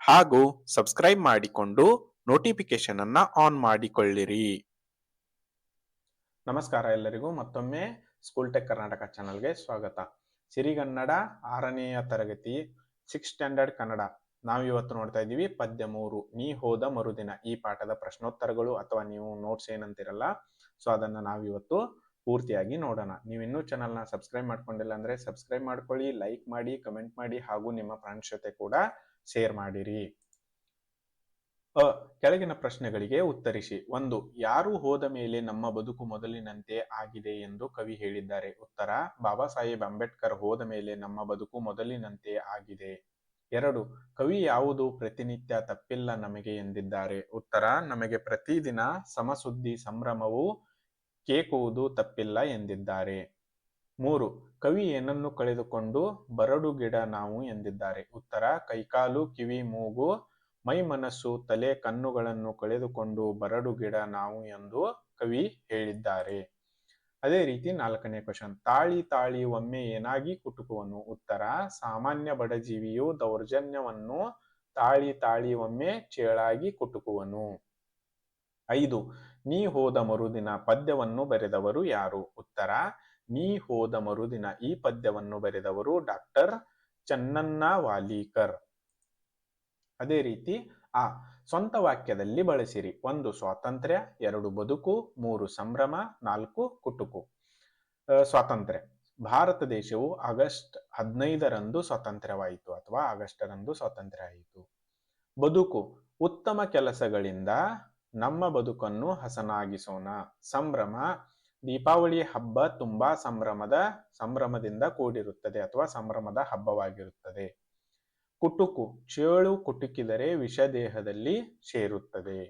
ಹಾಗೂ ಸಬ್ಸ್ಕ್ರೈಬ್ ಮಾಡಿಕೊಂಡು ನೋಟಿಫಿಕೇಶನ್ ಅನ್ನ ಆನ್ ಮಾಡಿಕೊಳ್ಳಿರಿ. ನಮಸ್ಕಾರ ಎಲ್ಲರಿಗೂ, ಮತ್ತೊಮ್ಮೆ ಸ್ಕೂಲ್ ಟೆಕ್ ಕರ್ನಾಟಕ ಚಾನಲ್ಗೆ ಸ್ವಾಗತ. ಸಿರಿಗನ್ನಡ ಆರನೆಯ ತರಗತಿ ಸಿಕ್ಸ್ ಸ್ಟ್ಯಾಂಡರ್ಡ್ ಕನ್ನಡ. ನಾವು ಇವತ್ತು ನೋಡ್ತಾ ಇದ್ದೀವಿ ಪದ್ಯ ಮೂರು. ನೀ ಹೋದ ಮರುದಿನ. ಈ ಪಾಠದ ಪ್ರಶ್ನೋತ್ತರಗಳು ಅಥವಾ ನೀವು ನೋಟ್ಸ್ ಏನಂತಿರಲ್ಲ ಸೊ ಅದನ್ನ ನಾವಿವತ್ತು ಪೂರ್ತಿಯಾಗಿ ನೋಡೋಣ. ನೀವು ಇನ್ನೂ ಚಾನಲ್ನ ಸಬ್ಸ್ಕ್ರೈಬ್ ಮಾಡ್ಕೊಂಡಿಲ್ಲ ಅಂದ್ರೆ ಸಬ್ಸ್ಕ್ರೈಬ್ ಮಾಡ್ಕೊಳ್ಳಿ ಲೈಕ್ ಮಾಡಿ ಕಮೆಂಟ್ ಮಾಡಿ ಹಾಗೂ ನಿಮ್ಮ ಫ್ರೆಂಡ್ಸ್ ಜೊತೆ ಕೂಡ ಶೇರ್ ಮಾಡಿರಿ. ಅ, ಕೆಳಗಿನ ಪ್ರಶ್ನೆಗಳಿಗೆ ಉತ್ತರಿಸಿ. ಒಂದು, ಯಾರು ಹೋದ ಮೇಲೆ ನಮ್ಮ ಬದುಕು ಮೊದಲಿನಂತೆ ಆಗಿದೆ ಎಂದು ಕವಿ ಹೇಳಿದ್ದಾರೆ. ಉತ್ತರ, ಬಾಬಾ ಸಾಹೇಬ್ ಅಂಬೇಡ್ಕರ್ ಹೋದ ಮೇಲೆ ನಮ್ಮ ಬದುಕು ಮೊದಲಿನಂತೆ ಆಗಿದೆ. ಎರಡು, ಕವಿ ಯಾವುದು, ಪ್ರತಿನಿತ್ಯ ತಪ್ಪಿಲ್ಲ ನಮಗೆ ಎಂದಿದ್ದಾರೆ. ಉತ್ತರ, ನಮಗೆ ಪ್ರತಿದಿನ ಸಮಸುದ್ದಿ ಸಂಭ್ರಮವು ಕೇಕುವುದು ತಪ್ಪಿಲ್ಲ ಎಂದಿದ್ದಾರೆ. ಮೂರು, ಕವಿ ಏನನ್ನು ಕಳೆದುಕೊಂಡು ಬರಡು ಗಿಡ ನಾವು ಎಂದಿದ್ದಾರೆ? ಉತ್ತರ, ಕೈಕಾಲು, ಕಿವಿ, ಮೂಗು, ಮೈ ಮನಸ್ಸು, ತಲೆ, ಕಣ್ಣುಗಳನ್ನು ಕಳೆದುಕೊಂಡು ಬರಡು ಗಿಡ ನಾವು ಎಂದು ಕವಿ ಹೇಳಿದ್ದಾರೆ. ಅದೇ ರೀತಿ ನಾಲ್ಕನೇ ಕ್ವಶನ್, ತಾಳಿ ತಾಳಿ ಒಮ್ಮೆ ಏನಾಗಿ ಕುಟುಕುವನು? ಉತ್ತರ, ಸಾಮಾನ್ಯ ಬಡಜೀವಿಯು ದೌರ್ಜನ್ಯವನ್ನು ತಾಳಿ ತಾಳಿ ಒಮ್ಮೆ ಚೇಳಾಗಿ ಕುಟುಕುವನು. ಐದು, ನೀ ಹೋದ ಮರುದಿನ ಪದ್ಯವನ್ನು ಬರೆದವರು ಯಾರು? ಉತ್ತರ ನೀ ಹೋದ ಮರುದಿನ ಈ ಪದ್ಯವನ್ನು ಬರೆದವರು ಡಾಕ್ಟರ್ ಚನ್ನಣ್ಣ ವಾಲೀಕರ್. ಅದೇ ರೀತಿ, ಆ ಸ್ವಂತ ವಾಕ್ಯದಲ್ಲಿ ಬಳಸಿರಿ. ಒಂದು ಸ್ವಾತಂತ್ರ್ಯ, ಎರಡು ಬದುಕು, ಮೂರು ಸಂಭ್ರಮ, ನಾಲ್ಕು ಕುಟುಕು. ಸ್ವಾತಂತ್ರ್ಯ. ಭಾರತ ದೇಶವು ಆಗಸ್ಟ್ ಹದಿನೈದರಂದು ಸ್ವಾತಂತ್ರ್ಯವಾಯಿತು ಅಥವಾ ಆಗಸ್ಟರಂದು ಸ್ವಾತಂತ್ರ್ಯ ಆಯಿತು ಬದುಕು. ಉತ್ತಮ ಕೆಲಸಗಳಿಂದ ನಮ್ಮ ಬದುಕನ್ನು ಹಸನಾಗಿಸೋಣ. ಸಂಭ್ರಮ ದೀಪಾವಳಿ ಹಬ್ಬ ತುಂಬಾ ಸಂಭ್ರಮದ, ಸಂಭ್ರಮದಿಂದ ಕೂಡಿರುತ್ತದೆ ಅಥವಾ ಸಂಭ್ರಮದ ಹಬ್ಬವಾಗಿರುತ್ತದೆ. ಕುಟುಕು, ಚೇಳು ಕುಟುಕಿದರೆ ವಿಷದೇಹದಲ್ಲಿ ಸೇರುತ್ತದೆ.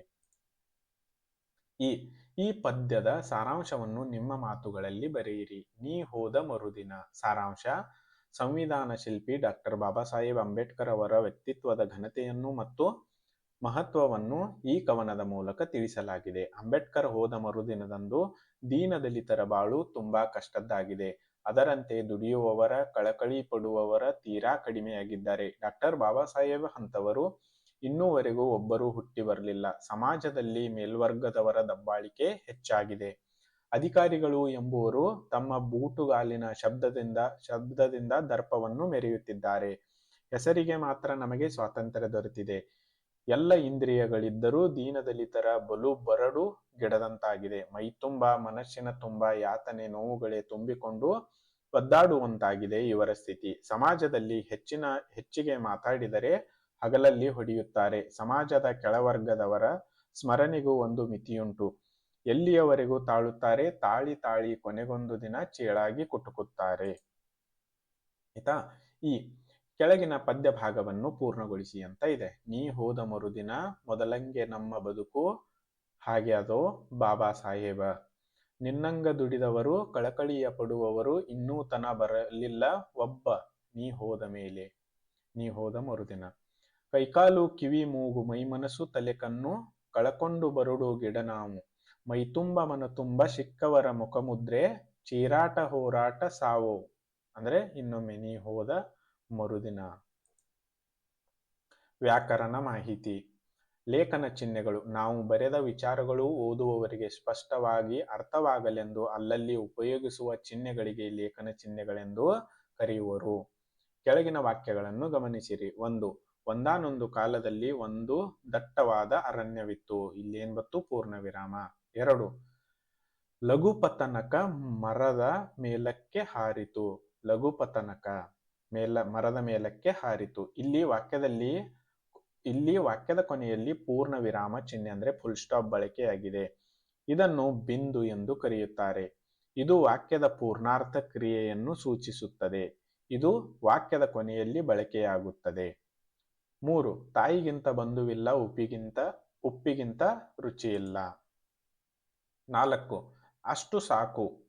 ಈ ಈ ಪದ್ಯದ ಸಾರಾಂಶವನ್ನು ನಿಮ್ಮ ಮಾತುಗಳಲ್ಲಿ ಬರೆಯಿರಿ. ನೀ ಹೋದ ಮರುದಿನ. ಸಾರಾಂಶ, ಸಂವಿಧಾನ ಶಿಲ್ಪಿ ಡಾಕ್ಟರ್ ಬಾಬಾ ಸಾಹೇಬ್ ಅಂಬೇಡ್ಕರ್ ಅವರ ವ್ಯಕ್ತಿತ್ವದ ಘನತೆಯನ್ನು ಮತ್ತು ಮಹತ್ವವನ್ನು ಈ ಕವನದ ಮೂಲಕ ತಿಳಿಸಲಾಗಿದೆ. ಅಂಬೇಡ್ಕರ್ ಹೋದ ಮರುದಿನದಂದು ದೀನದಲಿತರ ಬಾಳು ತುಂಬಾ ಕಷ್ಟದ್ದಾಗಿದೆ. ಅದರಂತೆ ದುಡಿಯುವವರ, ಕಳಕಳಿ ಪಡುವವರ ತೀರಾ ಕಡಿಮೆಯಾಗಿದ್ದಾರೆ. ಡಾಕ್ಟರ್ ಬಾಬಾ ಸಾಹೇಬ್ ಅಂತವರು ಇನ್ನೂವರೆಗೂ ಒಬ್ಬರು ಹುಟ್ಟಿ ಬರಲಿಲ್ಲ. ಸಮಾಜದಲ್ಲಿ ಮೇಲ್ವರ್ಗದವರ ದಬ್ಬಾಳಿಕೆ ಹೆಚ್ಚಾಗಿದೆ. ಅಧಿಕಾರಿಗಳು ಎಂಬುವರು ತಮ್ಮ ಬೂಟುಗಾಲಿನ ಶಬ್ದದಿಂದ ಶಬ್ದದಿಂದ ದರ್ಪವನ್ನು ಮೆರೆಯುತ್ತಿದ್ದಾರೆ. ಹೆಸರಿಗೆ ಮಾತ್ರ ನಮಗೆ ಸ್ವಾತಂತ್ರ್ಯ ದೊರೆತಿದೆ. ಎಲ್ಲ ಇಂದ್ರಿಯಗಳಿದ್ದರೂ ದೀನದಲಿತರ ಬಲು ಬರಡು ಗಿಡದಂತಾಗಿದೆ. ಮೈತುಂಬ ಮನಸ್ಸಿನ ತುಂಬ, ಯಾತನೆ, ನೋವುಗಳೇ ತುಂಬಿಕೊಂಡು ಒದ್ದಾಡುವಂತಾಗಿದೆ ಇವರ ಸ್ಥಿತಿ. ಸಮಾಜದಲ್ಲಿ ಹೆಚ್ಚಿನ, ಹೆಚ್ಚಿಗೆ ಮಾತಾಡಿದರೆ ಹಗಲಲ್ಲಿ ಹೊಡೆಯುತ್ತಾರೆ. ಸಮಾಜದ ಕೆಳವರ್ಗದವರ ಸ್ಮರಣೆಗೂ ಒಂದು ಮಿತಿಯುಂಟು. ಎಲ್ಲಿಯವರೆಗೂ ತಾಳುತ್ತಾರೆ? ತಾಳಿ ತಾಳಿ ಕೊನೆಗೊಂದು ದಿನ ಚೇಳಾಗಿ ಕುಟುಕುತ್ತಾರೆ. ಆಯ್ತಾ? ಈ ಕೆಳಗಿನ ಪದ್ಯ ಭಾಗವನ್ನು ಪೂರ್ಣಗೊಳಿಸಿ ಅಂತ ಇದೆ. ನೀ ಹೋದ ಮರುದಿನ ಮೊದಲಂಗೆ ನಮ್ಮ ಬದುಕು ಹಾಗೆ ಅದೋ ಬಾಬಾ ಸಾಹೇಬ. ನಿನ್ನಂಗ ದುಡಿದವರು, ಕಳಕಳಿಯ ಪಡುವವರು ಇನ್ನೂ ತನ ಬರಲಿಲ್ಲ ಒಬ್ಬ. ನೀ ಹೋದ ಮೇಲೆ, ನೀ ಹೋದ ಮರುದಿನ. ಕೈಕಾಲು ಕಿವಿ ಮೂಗು ಮೈಮನಸ್ಸು ತಲೆ ಕಣ್ಣು, ಕಳಕೊಂಡು ಬರುಡು ಗಿಡ ನಾವು. ಮೈತುಂಬ ಮನತುಂಬ ಸಿಕ್ಕವರ ಮುಖಮುದ್ರೆ ಚೀರಾಟ ಹೋರಾಟ ಸಾವೋ. ಅಂದ್ರೆ ಇನ್ನೊಮ್ಮೆ, ನೀ ಹೋದ ಮರುದಿನ. ವ್ಯಾಕರಣ ಮಾಹಿತಿ. ಲೇಖನ ಚಿಹ್ನೆಗಳು. ನಾವು ಬರೆದ ವಿಚಾರಗಳು ಓದುವವರಿಗೆ ಸ್ಪಷ್ಟವಾಗಿ ಅರ್ಥವಾಗಲೆಂದು ಅಲ್ಲಲ್ಲಿ ಉಪಯೋಗಿಸುವ ಚಿಹ್ನೆಗಳಿಗೆ ಲೇಖನ ಚಿಹ್ನೆಗಳೆಂದು ಕರೆಯುವರು. ಕೆಳಗಿನ ವಾಕ್ಯಗಳನ್ನು ಗಮನಿಸಿರಿ. ಒಂದು, ಒಂದಾನೊಂದು ಕಾಲದಲ್ಲಿ ಒಂದು ದಟ್ಟವಾದ ಅರಣ್ಯವಿತ್ತು. ಇಲ್ಲೇನ್ ಬತ್ತು? ಪೂರ್ಣ ವಿರಾಮ. ಎರಡು, ಲಘುಪತನಕ ಮರದ ಮೇಲಕ್ಕೆ ಹಾರಿತು. ಲಘುಪತನಕ. ಮೇಲ, ಮರದ ಮೇಲಕ್ಕೆ ಹಾರಿತು. ಇಲ್ಲಿ ವಾಕ್ಯದಲ್ಲಿ, ಇಲ್ಲಿ ವಾಕ್ಯದ ಕೊನೆಯಲ್ಲಿ ಪೂರ್ಣ ವಿರಾಮ ಚಿಹ್ನೆ ಅಂದ್ರೆ ಫುಲ್ ಸ್ಟಾಪ್ ಬಳಕೆಯಾಗಿದೆ. ಇದನ್ನು ಬಿಂದು ಎಂದು ಕರೆಯುತ್ತಾರೆ. ಇದು ವಾಕ್ಯದ ಪೂರ್ಣಾರ್ಥ ಕ್ರಿಯೆಯನ್ನು ಸೂಚಿಸುತ್ತದೆ. ಇದು ವಾಕ್ಯದ ಕೊನೆಯಲ್ಲಿ ಬಳಕೆಯಾಗುತ್ತದೆ. ಮೂರು, ತಾಯಿಗಿಂತ ಬಂಧುವಿಲ್ಲ, ಉಪ್ಪಿಗಿಂತ ಉಪ್ಪಿಗಿಂತ ರುಚಿಯಿಲ್ಲ. ನಾಲ್ಕು, ಅಷ್ಟು ಸಾಕು.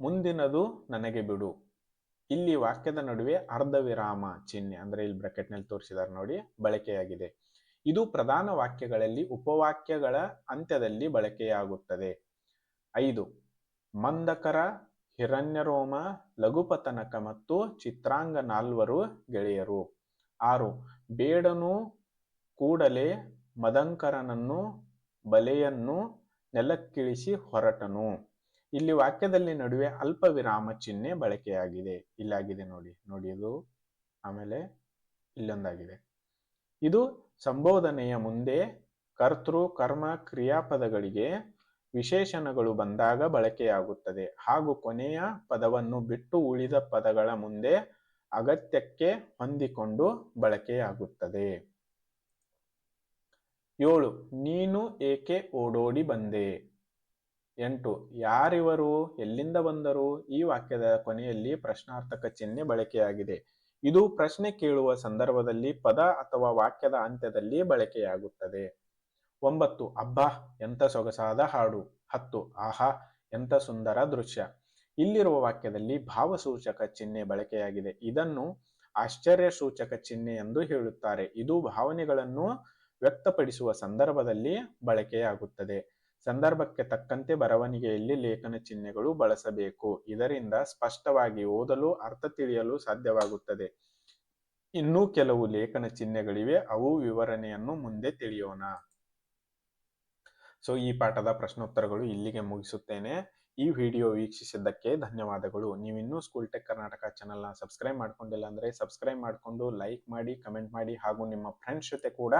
ಮುಂದಿನದು ನನಗೆ ಬಿಡು. ಇಲ್ಲಿ ವಾಕ್ಯದ ನಡುವೆ ಅರ್ಧ ವಿರಾಮ ಚಿಹ್ನೆ ಅಂದ್ರೆ ಇಲ್ಲಿ ಬ್ರಕೆಟ್ನಲ್ಲಿ ತೋರಿಸಿದಾರೆ ನೋಡಿ ಬಳಕೆಯಾಗಿದೆ. ಇದು ಪ್ರಧಾನ ವಾಕ್ಯಗಳಲ್ಲಿ ಉಪವಾಕ್ಯಗಳ ಅಂತ್ಯದಲ್ಲಿ ಬಳಕೆಯಾಗುತ್ತದೆ. ಐದು, ಮಂದಕರ, ಹಿರಣ್ಯರೋಮ, ಲಘುಪತನಕ ಮತ್ತು ಚಿತ್ರಾಂಗ ನಾಲ್ವರು ಗೆಳೆಯರು. ಆರು, ಬೇಡನು ಕೂಡಲೇ ಮದಂಕರನನ್ನು ಬಲೆಯನ್ನು ನೆಲಕ್ಕಿಳಿಸಿ ಹೊರಟನು. ಇಲ್ಲಿ ವಾಕ್ಯದಲ್ಲಿ ನಡುವೆ ಅಲ್ಪ ವಿರಾಮ ಚಿಹ್ನೆ ಬಳಕೆಯಾಗಿದೆ. ಇಲ್ಲಾಗಿದೆ ನೋಡಿ ನೋಡಿ ಇದು. ಆಮೇಲೆ ಇಲ್ಲೊಂದಾಗಿದೆ. ಇದು ಸಂಬೋಧನೆಯ ಮುಂದೆ ಕರ್ತೃ, ಕರ್ಮ, ಕ್ರಿಯಾಪದಗಳಿಗೆ ವಿಶೇಷಣಗಳು ಬಂದಾಗ ಬಳಕೆಯಾಗುತ್ತದೆ. ಹಾಗೂ ಕೊನೆಯ ಪದವನ್ನು ಬಿಟ್ಟು ಉಳಿದ ಪದಗಳ ಮುಂದೆ ಅಗತ್ಯಕ್ಕೆ ಹೊಂದಿಕೊಂಡು ಬಳಕೆಯಾಗುತ್ತದೆ. ಏಳು, ನೀನು ಏಕೆ ಓಡೋಡಿ ಬಂದೆ? ಎಂಟು. ಯಾರಿವರು, ಎಲ್ಲಿಂದ ಬಂದರು? ಈ ವಾಕ್ಯದ ಕೊನೆಯಲ್ಲಿ ಪ್ರಶ್ನಾರ್ಥಕ ಚಿಹ್ನೆ ಬಳಕೆಯಾಗಿದೆ. ಇದು ಪ್ರಶ್ನೆ ಕೇಳುವ ಸಂದರ್ಭದಲ್ಲಿ ಪದ ಅಥವಾ ವಾಕ್ಯದ ಅಂತ್ಯದಲ್ಲಿ ಬಳಕೆಯಾಗುತ್ತದೆ. ಒಂಬತ್ತು. ಅಬ್ಬಾ ಎಂತ ಸೊಗಸಾದ ಹಾಡು. ಹತ್ತು. ಆಹಾ ಎಂತ ಸುಂದರ ದೃಶ್ಯ. ಇಲ್ಲಿರುವ ವಾಕ್ಯದಲ್ಲಿ ಭಾವಸೂಚಕ ಚಿಹ್ನೆ ಬಳಕೆಯಾಗಿದೆ. ಇದನ್ನು ಆಶ್ಚರ್ಯ ಸೂಚಕ ಚಿಹ್ನೆ ಎಂದು ಹೇಳುತ್ತಾರೆ. ಇದು ಭಾವನೆಗಳನ್ನು ವ್ಯಕ್ತಪಡಿಸುವ ಸಂದರ್ಭದಲ್ಲಿ ಬಳಕೆಯಾಗುತ್ತದೆ. ಸಂದರ್ಭಕ್ಕೆ ತಕ್ಕಂತೆ ಬರವಣಿಗೆಯಲ್ಲಿ ಲೇಖನ ಚಿಹ್ನೆಗಳು ಬಳಸಬೇಕು. ಇದರಿಂದ ಸ್ಪಷ್ಟವಾಗಿ ಓದಲು, ಅರ್ಥ ತಿಳಿಯಲು ಸಾಧ್ಯವಾಗುತ್ತದೆ. ಇನ್ನೂ ಕೆಲವು ಲೇಖನ ಚಿಹ್ನೆಗಳಿವೆ. ಅವು ವಿವರಣೆಯನ್ನು ಮುಂದೆ ತಿಳಿಯೋಣ. ಸೊ, ಈ ಪಾಠದ ಪ್ರಶ್ನೋತ್ತರಗಳು ಇಲ್ಲಿಗೆ ಮುಗಿಸುತ್ತೇನೆ. ಈ ವಿಡಿಯೋ ವೀಕ್ಷಿಸಿದ್ದಕ್ಕೆ ಧನ್ಯವಾದಗಳು. ನೀವಿನ್ನೂ ಸ್ಕೂಲ್ ಟೆಕ್ ಕರ್ನಾಟಕ ಚಾನಲ್ನ ಸಬ್ಸ್ಕ್ರೈಬ್ ಮಾಡ್ಕೊಂಡಿಲ್ಲ ಅಂದರೆ ಸಬ್ಸ್ಕ್ರೈಬ್ ಮಾಡಿಕೊಂಡು ಲೈಕ್ ಮಾಡಿ, ಕಮೆಂಟ್ ಮಾಡಿ ಹಾಗೂ ನಿಮ್ಮ ಫ್ರೆಂಡ್ಸ್ ಜೊತೆ ಕೂಡ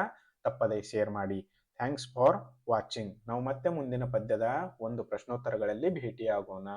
ತಪ್ಪದೇ ಶೇರ್ ಮಾಡಿ. ಥ್ಯಾಂಕ್ಸ್ ಫಾರ್ ವಾಚಿಂಗ್ ನಾವು ಮತ್ತೆ ಮುಂದಿನ ಪದ್ಯದ ಒಂದು ಪ್ರಶ್ನೋತ್ತರಗಳಲ್ಲಿ ಭೇಟಿಯಾಗೋಣ.